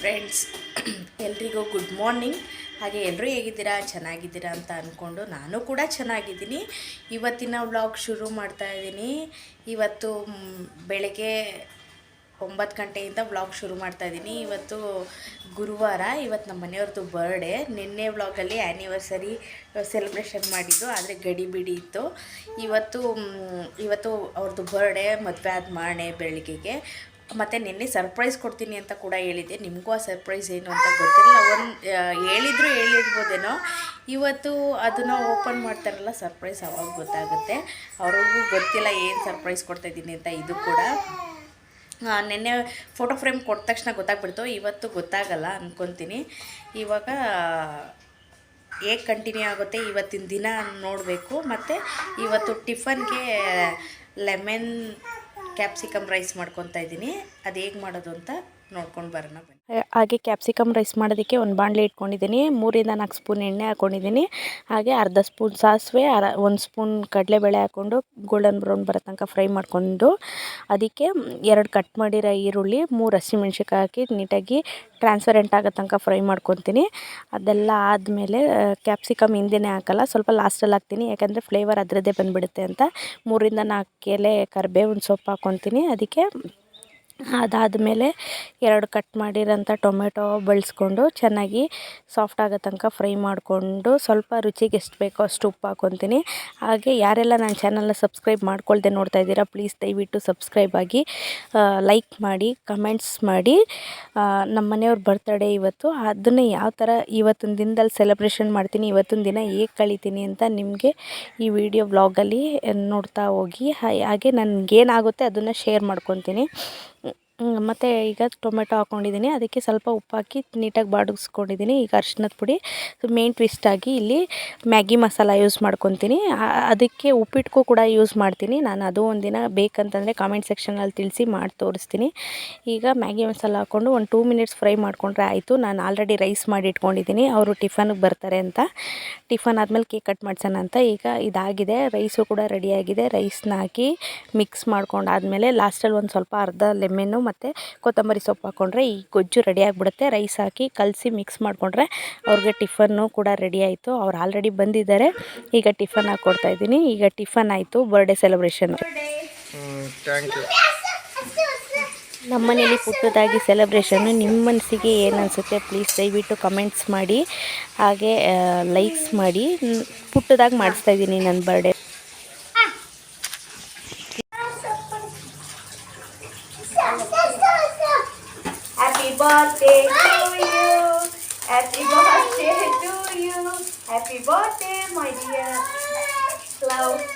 Friends, ಎಲ್ರಿಗೂ good morning ಹಾಗೆ ಎಲ್ಲರೂ ಹೇಗಿದ್ದೀರಾ? ಚೆನ್ನಾಗಿದ್ದೀರಾ ಅಂತ ಅಂದ್ಕೊಂಡು ನಾನು ಕೂಡ ಚೆನ್ನಾಗಿದ್ದೀನಿ. ಇವತ್ತಿನ ವ್ಲಾಗ್ ಶುರು ಮಾಡ್ತಾ ಇದ್ದೀನಿ. ಇವತ್ತು ಬೆಳಗ್ಗೆ ಒಂಬತ್ತು ಗಂಟೆಯಿಂದ ವ್ಲಾಗ್ ಶುರು ಮಾಡ್ತಾ ಇದ್ದೀನಿ. ಇವತ್ತು ಗುರುವಾರ, ಇವತ್ತು ನಮ್ಮ ಮನೆಯವ್ರದ್ದು ಬರ್ಡೇ ನಿನ್ನೆ ವ್ಲಾಗಲ್ಲಿ ಆ್ಯನಿವರ್ಸರಿ ಸೆಲೆಬ್ರೇಷನ್ ಮಾಡಿದ್ದು, ಆದರೆ ಗಡಿ ಬಿಡಿ ಇತ್ತು. ಇವತ್ತು ಇವತ್ತು ಅವ್ರದ್ದು ಬರ್ಡೇ ಮದುವೆ ಆದ ಮಾಡೆ ಬೆಳಗ್ಗೆಗೆ. ಮತ್ತು ನಿನ್ನೆ ಸರ್ಪ್ರೈಸ್ ಕೊಡ್ತೀನಿ ಅಂತ ಕೂಡ ಹೇಳಿದ್ದೆ. ನಿಮಗೂ ಆ ಸರ್ಪ್ರೈಸ್ ಏನು ಅಂತ ಗೊತ್ತಿರಲ್ಲ. ಒಂದು ಹೇಳಿದ್ರು ಹೇಳಿರ್ಬೋದೇನೋ, ಇವತ್ತು ಅದನ್ನು ಓಪನ್ ಮಾಡ್ತಾರಲ್ಲ ಸರ್ಪ್ರೈಸ್ ಅವಾಗ ಗೊತ್ತಾಗುತ್ತೆ. ಅವ್ರಿಗೂ ಗೊತ್ತಿಲ್ಲ ಏನು ಸರ್ಪ್ರೈಸ್ ಕೊಡ್ತಾಯಿದ್ದೀನಿ ಅಂತ ಇದು ಕೂಡ. ನಿನ್ನೆ ಫೋಟೋ ಫ್ರೇಮ್ ಕೊಟ್ಟ ತಕ್ಷಣ ಗೊತ್ತಾಗ್ಬಿಡ್ತು. ಇವತ್ತು ಗೊತ್ತಾಗಲ್ಲ ಅಂದ್ಕೊತೀನಿ ಇವಾಗ, ಹೇಗೆ ಕಂಟಿನ್ಯೂ ಆಗುತ್ತೆ ಇವತ್ತಿನ ದಿನ ನೋಡಬೇಕು. ಮತ್ತು ಇವತ್ತು ಟಿಫನ್ಗೆ ಲೆಮನ್ ಕ್ಯಾಪ್ಸಿಕಮ್ ರೈಸ್ ಮಾಡ್ಕೊತಾ ಇದ್ದೀನಿ. ಅದು ಹೇಗೆ ಮಾಡೋದು ಅಂತ ನೋಡ್ಕೊಂಡು ಬರೋಣ ಬನ್ನಿ. ಹಾಗೆ ಕ್ಯಾಪ್ಸಿಕಮ್ ರೈಸ್ ಮಾಡೋದಕ್ಕೆ ಒಂದು ಬಾಣಲೆ ಇಟ್ಕೊಂಡಿದ್ದೀನಿ. ಮೂರಿಂದ ನಾಲ್ಕು ಸ್ಪೂನ್ ಎಣ್ಣೆ ಹಾಕ್ಕೊಂಡಿದ್ದೀನಿ ಹಾಗೆ ಅರ್ಧ ಸ್ಪೂನ್ ಸಾಸಿವೆ, ಅರ, ಒಂದು ಸ್ಪೂನ್ ಕಡಲೆಬೇಳೆ ಹಾಕ್ಕೊಂಡು ಗೋಲ್ಡನ್ ಬ್ರೌನ್ ಬರೋ ತನಕ ಫ್ರೈ ಮಾಡಿಕೊಂಡು ಅದಕ್ಕೆ ಎರಡು ಕಟ್ ಮಾಡಿರೋ ಈರುಳ್ಳಿ, ಮೂರು ಹಸಿಮೆಣ್ಸಿಕಾಯಿ ಹಾಕಿ ನೀಟಾಗಿ ಟ್ರಾನ್ಸ್ಪರೆಂಟ್ ಆಗೋ ತನಕ ಫ್ರೈ ಮಾಡ್ಕೊತೀನಿ. ಅದೆಲ್ಲ ಆದಮೇಲೆ ಕ್ಯಾಪ್ಸಿಕಮ್ ಹಿಂದೆನೇ ಹಾಕಲ್ಲ, ಸ್ವಲ್ಪ ಲಾಸ್ಟಲ್ಲಿ ಹಾಕ್ತೀನಿ. ಯಾಕಂದರೆ ಫ್ಲೇವರ್ ಅದರದ್ದೇ ಬಂದುಬಿಡುತ್ತೆ ಅಂತ. ಮೂರಿಂದ ನಾಲ್ಕು ಎಲೆ ಕರಿಬೇವಿನ ಸೊಪ್ಪು ಹಾಕ್ಕೊತೀನಿ. ಅದಕ್ಕೆ ಅದಾದಮೇಲೆ ಎರಡು ಕಟ್ ಮಾಡಿರೋಂಥ ಟೊಮೆಟೊ ಬಳಸ್ಕೊಂಡು ಚೆನ್ನಾಗಿ ಸಾಫ್ಟ್ ಆಗೋ ತನಕ ಫ್ರೈ ಮಾಡಿಕೊಂಡು ಸ್ವಲ್ಪ ರುಚಿಗೆ ಎಷ್ಟು ಬೇಕೋ ಅಷ್ಟು ಉಪ್ಪು ಹಾಕ್ಕೊತೀನಿ. ಹಾಗೆ ಯಾರೆಲ್ಲ ನನ್ನ ಚಾನಲ್ನ ಸಬ್ಸ್ಕ್ರೈಬ್ ಮಾಡ್ಕೊಳ್ದೆ ನೋಡ್ತಾ ಇದ್ದೀರಾ ಪ್ಲೀಸ್ ದಯವಿಟ್ಟು ಸಬ್ಸ್ಕ್ರೈಬ್ ಆಗಿ ಲೈಕ್ ಮಾಡಿ ಕಮೆಂಟ್ಸ್ ಮಾಡಿ. ನಮ್ಮ ಮನೆಯವ್ರ ಬರ್ತಡೇ ಇವತ್ತು. ಅದನ್ನು ಯಾವ ಥರ ಇವತ್ತಿನ ದಿನದಲ್ಲಿ ಸೆಲೆಬ್ರೇಷನ್ ಮಾಡ್ತೀನಿ, ಇವತ್ತಿನ ದಿನ ಹೇಗೆ ಕಳಿತೀನಿ ಅಂತ ನಿಮಗೆ ಈ ವಿಡಿಯೋ ವ್ಲಾಗಲ್ಲಿ ನೋಡ್ತಾ ಹೋಗಿ. ಹಾಗೆ ನನಗೇನಾಗುತ್ತೆ ಅದನ್ನು ಶೇರ್ ಮಾಡ್ಕೊತೀನಿ. ಮತ್ತು ಈಗ ಟೊಮೆಟೊ ಹಾಕ್ಕೊಂಡಿದ್ದೀನಿ ಅದಕ್ಕೆ ಸ್ವಲ್ಪ ಉಪ್ಪು ಹಾಕಿ ನೀಟಾಗಿ ಬಾಡಿಸ್ಕೊಂಡಿದ್ದೀನಿ. ಈಗ ಅರ್ಶಿನದ ಪುಡಿ. ಮೇನ್ ಟ್ವಿಸ್ಟ್ ಆಗಿ ಇಲ್ಲಿ ಮ್ಯಾಗಿ ಮಸಾಲ ಯೂಸ್ ಮಾಡ್ಕೊತೀನಿ. ಅದಕ್ಕೆ ಉಪ್ಪಿಟ್ಟಿಗೂ ಕೂಡ ಯೂಸ್ ಮಾಡ್ತೀನಿ. ನಾನು ಅದು ಒಂದಿನ ಬೇಕಂತಂದರೆ ಕಾಮೆಂಟ್ ಸೆಕ್ಷನಲ್ಲಿ ತಿಳಿಸಿ ಮಾಡಿ ತೋರಿಸ್ತೀನಿ. ಈಗ ಮ್ಯಾಗಿ ಮಸಾಲ ಹಾಕ್ಕೊಂಡು ಒಂದು ಟೂ ಮಿನಿಟ್ಸ್ ಫ್ರೈ ಮಾಡಿಕೊಂಡ್ರೆ ಆಯಿತು. ನಾನು ಆಲ್ರೆಡಿ ರೈಸ್ ಮಾಡಿ ಇಟ್ಕೊಂಡಿದ್ದೀನಿ. ಅವರು ಟಿಫನ್ಗೆ ಬರ್ತಾರೆ ಅಂತ. ಟಿಫನ್ ಆದಮೇಲೆ ಕೇಕ್ ಕಟ್ ಮಾಡ್ಸೋಣ ಅಂತ. ಈಗ ಇದಾಗಿದೆ. ರೈಸು ಕೂಡ ರೆಡಿಯಾಗಿದೆ ರೈಸ್ನ ಹಾಕಿ ಮಿಕ್ಸ್ ಮಾಡ್ಕೊಂಡಾದ್ಮೇಲೆ ಲಾಸ್ಟಲ್ಲಿ ಒಂದು ಸ್ವಲ್ಪ ಅರ್ಧ ಲೆಮೆನ್ನು ಮತ್ತು ಕೊತ್ತಂಬರಿ ಸೊಪ್ಪು ಹಾಕ್ಕೊಂಡ್ರೆ ಈ ಗೊಜ್ಜು ರೆಡಿ ಆಗಿಬಿಡುತ್ತೆ. ರೈಸ್ ಹಾಕಿ ಕಲಸಿ ಮಿಕ್ಸ್ ಮಾಡಿಕೊಂಡ್ರೆ ಅವ್ರಿಗೆ ಟಿಫನ್ನು ಕೂಡ ರೆಡಿ ಆಯಿತು. ಅವ್ರು ಆಲ್ರೆಡಿ ಬಂದಿದ್ದಾರೆ. ಈಗ ಟಿಫನ್ ಹಾಕ್ಕೊಡ್ತಾ ಇದ್ದೀನಿ. ಈಗ ಟಿಫನ್ ಆಯಿತು. ಬರ್ಡೇ ಸೆಲೆಬ್ರೇಷನ್ ನಮ್ಮ ಮನೇಲಿ ಪುಟ್ಟದಾಗಿ ಸೆಲೆಬ್ರೇಷನ್ನು ನಿಮ್ಮ ಮನಸ್ಸಿಗೆ ಏನು ಅನಿಸುತ್ತೆ ಪ್ಲೀಸ್ ದಯವಿಟ್ಟು ಕಮೆಂಟ್ಸ್ ಮಾಡಿ. ಹಾಗೆ ಲೈಕ್ಸ್ ಮಾಡಿ. ಪುಟ್ಟದಾಗಿ ಮಾಡಿಸ್ತಾ ಇದ್ದೀನಿ ನನ್ನ birthday Happy birthday to you. Happy birthday to you. Happy birthday, my dear. Cloud. Oh,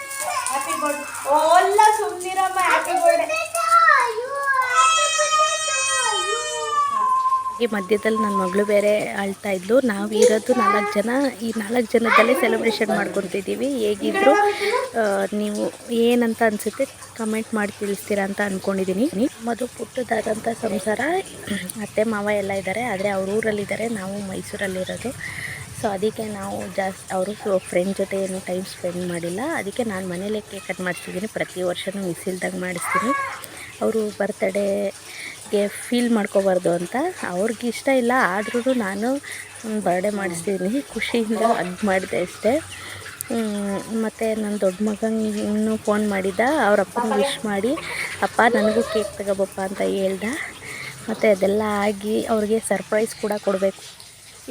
happy birthday. Oh, Allah, Sumnirama, happy birthday. ಈ ಮಧ್ಯದಲ್ಲಿ ನನ್ನ ಮಗಳು ಬೇರೆ ಅಳ್ತಾ ಇದ್ಲು. ನಾವು ಇರೋದು ನಾಲ್ಕು ಜನ. ಈ ನಾಲ್ಕು ಜನದಲ್ಲೇ ಸೆಲೆಬ್ರೇಷನ್ ಮಾಡ್ಕೊತಿದ್ದೀವಿ ಹೇಗಿದ್ರು ನೀವು ಏನಂತ ಅನಿಸುತ್ತೆ ಕಮೆಂಟ್ ಮಾಡಿ ತಿಳಿಸ್ತೀರಾ ಅಂತ ಅಂದ್ಕೊಂಡಿದ್ದೀನಿ ನಮ್ಮದು ಪುಟ್ಟದಾದಂಥ ಸಂಸಾರ. ಅತ್ತೆ, ಮಾವ ಎಲ್ಲ ಇದ್ದಾರೆ ಆದರೆ ಅವ್ರ ಊರಲ್ಲಿದ್ದಾರೆ ನಾವು ಮೈಸೂರಲ್ಲಿರೋದು. ಸೊ ಅದಕ್ಕೆ ನಾವು ಜಾಸ್ತಿ ಅವರು ಫ್ರೆಂಡ್ ಜೊತೆ ಏನು ಟೈಮ್ ಸ್ಪೆಂಡ್ ಮಾಡಿಲ್ಲ. ಅದಕ್ಕೆ ನಾನು ಮನೇಲೇ ಕೇಕ್ ಕಟ್ ಮಾಡ್ತಿದ್ದೀನಿ ಪ್ರತಿ ವರ್ಷವೂ ಮಿಸ್ ಇಲ್ದಾಗ ಮಾಡಿಸ್ತೀನಿ. ಅವರು ಬರ್ತಡೇಗೆ ಫೀಲ್ ಮಾಡ್ಕೋಬಾರ್ದು ಅಂತ ಅವ್ರಿಗೆ ಇಷ್ಟ ಇಲ್ಲ ಆದ್ರೂ ನಾನು ಬರ್ಡೇ ಮಾಡಿಸ್ತೀನಿ, ಖುಷಿಯಿಂದ ಅದು ಮಾಡಿದೆ ಅಷ್ಟೇ. ಮತ್ತು ನನ್ನ ದೊಡ್ಡ ಮಗನೂ ಫೋನ್ ಮಾಡಿದ್ದ ಅವ್ರ ಅಪ್ಪನ ವಿಶ್ ಮಾಡಿ, ಅಪ್ಪ, ನನಗೂ ಕೇಕ್ ತಗೋಬಪ್ಪ ಅಂತ ಹೇಳ್ದ. ಮತ್ತು ಅದೆಲ್ಲ ಆಗಿ ಅವ್ರಿಗೆ ಸರ್ಪ್ರೈಸ್ ಕೂಡ ಕೊಡಬೇಕು.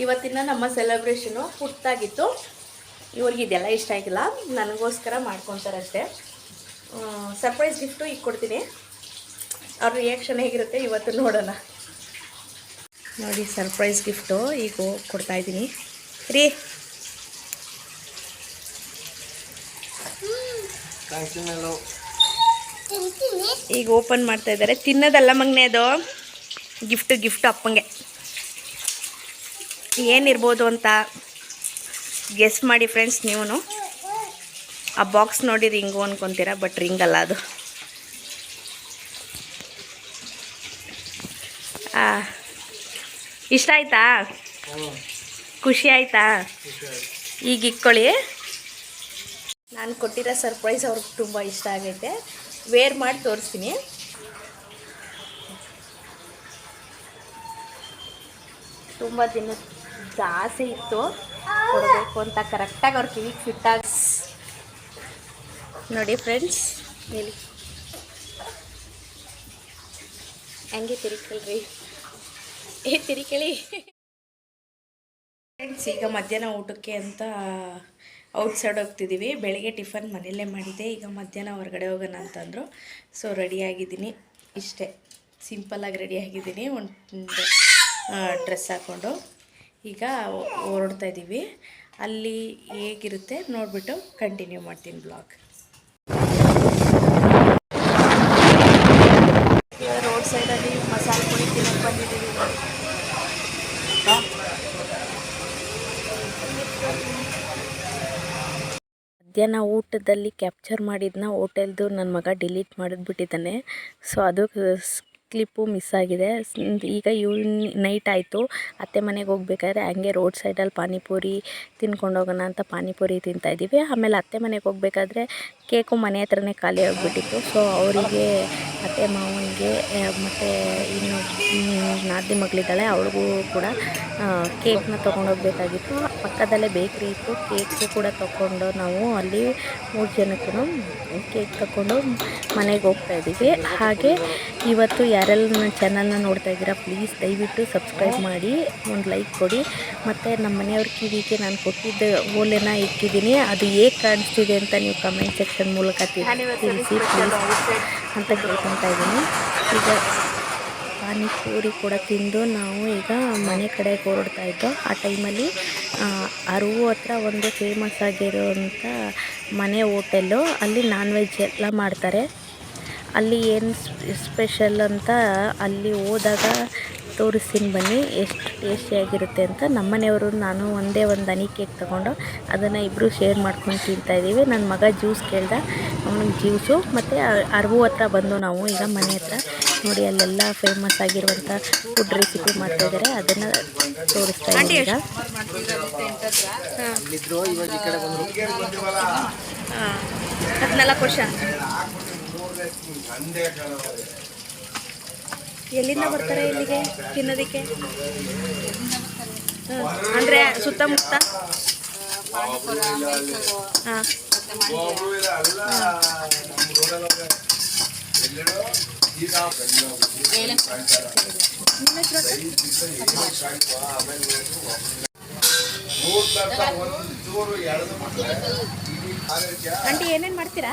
ಇವತ್ತಿನ ನಮ್ಮ ಸೆಲೆಬ್ರೇಷನು ಪುಟ್ಟಾಗಿತ್ತು ಇವ್ರಿಗೆ ಇದೆಲ್ಲ ಇಷ್ಟ ಆಗಿಲ್ಲ, ನನಗೋಸ್ಕರ ಮಾಡ್ಕೊತಾರಷ್ಟೇ. ಸರ್ಪ್ರೈಸ್ ಗಿಫ್ಟು ಈಗ ಕೊಡ್ತೀನಿ. ಅವ್ರ ರಿಯಾಕ್ಷನ್ ಹೇಗಿರುತ್ತೆ ಇವತ್ತು ನೋಡೋಣ. ನೋಡಿ ಸರ್ಪ್ರೈಸ್ ಗಿಫ್ಟು ಈಗ ಕೊಡ್ತಾ ಇದ್ದೀನಿ. ರೀ. ಈಗ ಓಪನ್ ಮಾಡ್ತಾ ಇದ್ದಾರೆ. ತಿನ್ನೋದಲ್ಲ ಮಗನೇ ಅದು. ಗಿಫ್ಟ್ ಗಿಫ್ಟ್ ಅಪ್ಪಂಗೆ. ಏನಿರ್ಬೋದು ಅಂತ ಗೆಸ್ಟ್ ಮಾಡಿ ಫ್ರೆಂಡ್ಸ್ ನೀವು ಆ ಬಾಕ್ಸ್ ನೋಡಿ ರಿಂಗು ಅನ್ಕೊತೀರಾ? ಬಟ್ ರಿಂಗಲ್ಲ ಅದು. ಇಷ್ಟ ಆಯ್ತಾ? ಖುಷಿ ಆಯ್ತಾ? ಈಗ ಇಕ್ಕೊಳ್ಳಿ ನಾನು ಕೊಟ್ಟಿರೋ ಸರ್ಪ್ರೈಸ್ ಅವ್ರಿಗೆ ತುಂಬ ಇಷ್ಟ ಆಗೈತೆ. ವೇರ್ ಮಾಡಿ ತೋರಿಸ್ತೀನಿ. ತುಂಬ ದಿನ ಜಾಸ್ತಿ ಇತ್ತು. ಕೊಡಬೇಕು ಅಂತ ಕರೆಕ್ಟಾಗಿ ಅವ್ರ ಕಿವಿಗೆ ಆಗ ನೋಡಿ ಫ್ರೆಂಡ್ಸ್ ಹೇಳಿ ಹಂಗೆ ತಿರುಕಲ್ರಿ ಏ ತಿರುಕೇಳಿ ಫ್ರೆಂಡ್ಸ್ ಈಗ ಮಧ್ಯಾಹ್ನ ಊಟಕ್ಕೆ ಅಂತ ಔಟ್ ಸೈಡ್ ಹೋಗ್ತಿದ್ದೀವಿ ಬೆಳಿಗ್ಗೆ ಟಿಫನ್ ಮನೆಯಲ್ಲೇ ಮಾಡಿದ್ದೆ ಈಗ ಮಧ್ಯಾಹ್ನ ಹೊರಗಡೆ ಹೋಗೋಣ ಅಂತಂದರು. ಸೊ ರೆಡಿಯಾಗಿದ್ದೀನಿ ಇಷ್ಟೇ. ಸಿಂಪಲ್ಲಾಗಿ ರೆಡಿಯಾಗಿದ್ದೀನಿ ಒಂದು ಡ್ರೆಸ್ ಹಾಕ್ಕೊಂಡು ಈಗ ಹೊರಡ್ತಾ ಇದ್ದೀವಿ ಅಲ್ಲಿ ಹೇಗಿರುತ್ತೆ ನೋಡಿಬಿಟ್ಟು ಕಂಟಿನ್ಯೂ ಮಾಡ್ತೀನಿ ಬ್ಲಾಗ್ ರೋಡ್ ಸೈಡಲ್ಲಿ ಮಸಾಲೆ ಪುಡಿ ತಿನ್ನಕ್ಕೆ ಬಂದಿದ್ದೀವಿ. ಮಧ್ಯಾಹ್ನ ಊಟದಲ್ಲಿ ಕ್ಯಾಪ್ಚರ್ ಮಾಡಿದ್ನ ಹೋಟೆಲ್ದು ನನ್ನ ಮಗ ಡಿಲೀಟ್ ಮಾಡಿದ್ಬಿಟ್ಟಿದ್ದಾನೆ ಸೊ ಅದು ಕ್ಲಿಪ್ಪು ಮಿಸ್ ಆಗಿದೆ. ಈಗ ಇವ್ನ ನೈಟ್ ಆಯಿತು. ಅತ್ತೆ ಮನೆಗೆ ಹೋಗ್ಬೇಕಾದ್ರೆ ಹಂಗೆ ರೋಡ್ ಸೈಡಲ್ಲಿ ಪಾನಿಪುರಿ ತಿನ್ಕೊಂಡು ಹೋಗೋಣ ಅಂತ ಪಾನಿಪುರಿ ತಿಂತಾಯಿದ್ದೀವಿ ಆಮೇಲೆ ಅತ್ತೆ ಮನೆಗೆ ಹೋಗ್ಬೇಕಾದ್ರೆ ಕೇಕು ಮನೆ ಹತ್ರನೇ ಖಾಲಿ ಆಗಿಬಿಟ್ಟಿತ್ತು. ಸೊ ಅವರಿಗೆ, ಅತ್ತೆ ಮಾವನಿಗೆ ಮತ್ತು ಇನ್ನು ನಾದಿ ಮಗಳಿದ್ದಾಳೆ, ಅವಳಿಗೂ ಕೂಡ ಕೇಕ್ನ ತೊಗೊಂಡೋಗ್ಬೇಕಾಗಿತ್ತು ಪಕ್ಕದಲ್ಲೇ ಬೇಕ್ರಿ ಇತ್ತು. ಕೇಕ್ ಕೂಡ ತಗೊಂಡು ನಾವು ಅಲ್ಲಿ ಮೂರು ಜನಕ್ಕೂ ಕೇಕ್ ತಗೊಂಡು ಮನೆಗೆ ಹೋಗ್ತಾ ಇದ್ದೀವಿ. ಹಾಗೆ ಇವತ್ತು ಯಾರೆಲ್ಲ ನನ್ನ ಚಾನಲ್ನ ನೋಡ್ತಾ ಇದ್ದೀರಾ ಪ್ಲೀಸ್ ದಯವಿಟ್ಟು ಸಬ್ಸ್ಕ್ರೈಬ್ ಮಾಡಿ, ಒಂದು ಲೈಕ್ ಕೊಡಿ. ಮತ್ತು ನಮ್ಮ ಮನೆಯವ್ರ ಕಿವಿಗೆ ನಾನು ಕೊಟ್ಟಿದ್ದ ಓಲೆನ ಇಟ್ಟಿದ್ದೀನಿ. ಅದು ಹೇಗೆ ಕಾಣಿಸ್ತಿದೆ ಅಂತ ನೀವು ಕಮೆಂಟ್ ಸೆಕ್ಷನ್ ಮೂಲಕ ತಿಳಿಸಿ ಪ್ಲೀಸ್ ಅಂತ ಕೇಳ್ಕೊತಾ ಇದ್ದೀನಿ. ಈಗ ಪಾನಿಪೂರಿ ಕೂಡ ತಿಂದು ನಾವು ಈಗ ಮನೆ ಕಡೆಗೆ ಹೊರಡ್ತಾ ಇದ್ದೋ ಆ ಟೈಮಲ್ಲಿ ಅರುವು ಹತ್ರ ಒಂದು ಫೇಮಸ್ ಆಗಿರುವಂಥ ಮನೆ ಹೋಟೆಲ್ಲು ಅಲ್ಲಿ ನಾನ್ ವೆಜ್ ಎಲ್ಲ ಮಾಡ್ತಾರೆ. ಅಲ್ಲಿ ಏನು ಸ್ಪೆಷಲ್ ಅಂತ ಅಲ್ಲಿ ಹೋದಾಗ ತೋರಿಸ್ತೀನಿ ಬನ್ನಿ ಎಷ್ಟು ಟೇಸ್ಟಿಯಾಗಿರುತ್ತೆ ಅಂತ. ನಮ್ಮನೆಯವರು ನಾನು ಒಂದೇ ಒಂದು ಹನಿ ಕೇಕ್ ತೊಗೊಂಡು ಅದನ್ನು ಇಬ್ಬರು ಶೇರ್ ಮಾಡ್ಕೊಂಡು ತಿಂತಾ ಇದ್ದೀವಿ. ನನ್ನ ಮಗ ಜ್ಯೂಸ್ ಕೇಳ್ದ ಅವನಿಗೆ ಜ್ಯೂಸು ಮತ್ತು ಅರವು ಹತ್ರ ಬಂದು ನಾವು ಈಗ ಮನೆ ಹತ್ರ ನೋಡಿ ಅಲ್ಲೆಲ್ಲ ಫೇಮಸ್ ಆಗಿರುವಂಥ ಫುಡ್ ರೆಸಿಪಿ ಮಾಡ್ತಾಯಿದ್ದಾರೆ ಅದನ್ನು ತೋರಿಸ್ತಾ ಇದ್ದೀನಿ ಈಗ. ಹದಿನಾಲ್ಕು ವರ್ಷ. ಎಲ್ಲಿಂದ ಬರ್ತಾರೆ ಇಲ್ಲಿಗೆ ತಿನ್ನೋದಕ್ಕೆ. ಅಂದ್ರೆ ಸುತ್ತಮುತ್ತ? ಹಾಂ. ಆಂಟಿ ಏನೇನು ಮಾಡ್ತೀರಾ?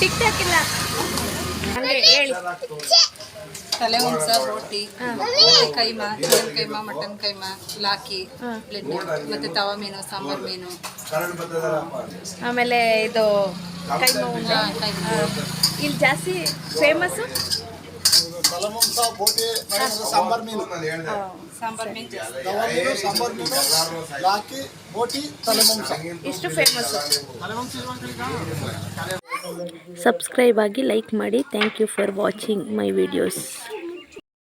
ಟಿಕ್ ಟಾಕ್ ಇಲ್ಲ ತಲೆ ಉಂಸ ರೋಟಿ ಕೈಮಾ ಚಿಕನ್ ಕೈಮಾ ಮಟನ್ ಕೈಮಾ ಲಾಕಿ ಬ್ಲೆಡ್ ಮತ್ತೆ ತವಾ ಮೀನು ಸಾಂಬಾರ್ ಮೀನು. ಆಮೇಲೆ ಇದು ಕೈಮ ಇಲ್ಲಿ ಜಾಸ್ತಿ ಫೇಮಸ್ ಸಾಂಬಾರ್ ಮೀನು. ಸಾಂಬಾರ್ ಮೀನು. ಜಾಸ್ತಿ ತವಾ ಮೀನು ಸಾಂಬಾರ್ ಮೀನು ಲಾಕಿ ಬೋಟಿ ತಲೆಮಾಂಸ. ಇಷ್ಟು ಫೇಮಸ್ಸು ಸಬ್ಸ್ಕ್ರೈಬ್ ಆಗಿ ಲೈಕ್ ಮಾಡಿ. Thank you for watching my videos